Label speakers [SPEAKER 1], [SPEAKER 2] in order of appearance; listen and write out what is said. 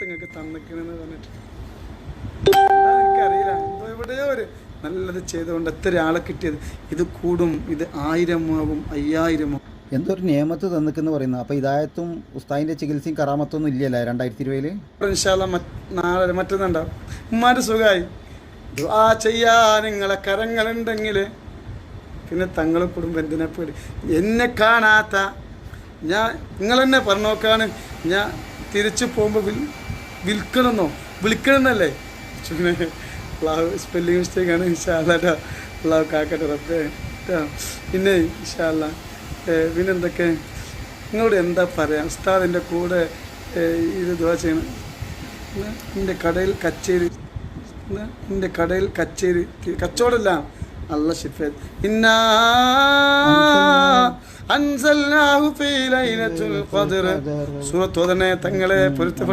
[SPEAKER 1] നിങ്ങൾക്ക് തന്നിക്കണെന്ന് പറഞ്ഞിട്ട്? എനിക്കറിയില്ല. എന്തോ എവിടെയോ ഒരു നല്ലത് ചെയ്തുകൊണ്ട് എത്ര ആളെ കിട്ടിയത്. ഇത് കൂടും ഇത് ആയിരമാകും അയ്യായിരമാകും
[SPEAKER 2] എന്തോ ഒരു നിയമത്ത് തന്നിക്കുന്നു പറയുന്നത്? അപ്പോൾ ഇതായത്തും ഉസ്താദിന്റെ ചികിത്സയും കറാമത്തൊന്നും ഇല്ലല്ലേ രണ്ടായിരത്തി ഇരുപതിൽ
[SPEAKER 1] ഇൻഷാല്ല നാളെ മറ്റൊന്നുണ്ടാവും. ഉമ്മാന്റെ സുഖമായി ആ ചെയ്യാ നിങ്ങളെ കരങ്ങളുണ്ടെങ്കിൽ പിന്നെ തങ്ങളെ കുടുംബം എന്തിനെ പേടി? എന്നെ കാണാത്ത ഞാൻ നിങ്ങൾ തന്നെ പറഞ്ഞു നോക്കാണ് ഞാൻ തിരിച്ചു പോകുമ്പോൾ വിൽക്കണമെന്നോ? വിളിക്കണമെന്നല്ലേ? ചുമ്മാ പ്ലാവ് സ്പെല്ലിംഗ് മിസ്റ്റേക്കാണ് ഇൻഷാല്ലാ പ്ലാവ് കാക്കട്ടെ റബ്ബേ. കേട്ടോ പിന്നെ ഇൻഷാല്ല പിന്നെന്തൊക്കെ? നിങ്ങളോട് എന്താ പറയാം? ഉസ്താദിന്റെ കൂടെ ഇത് ദുവാ ചെയ്യണം. എന്റെ കടയിൽ കച്ചേരി എന്റെ കടയിൽ കച്ചേരി കച്ചവടമല്ല അല്ല ഷിഫേദ് ഇന്നാ ഫീ ലൈലത്തുൽ ഖദ്ർ. സൂറത്ത് തങ്ങളെ പൊരുത്തപ്പെട്ട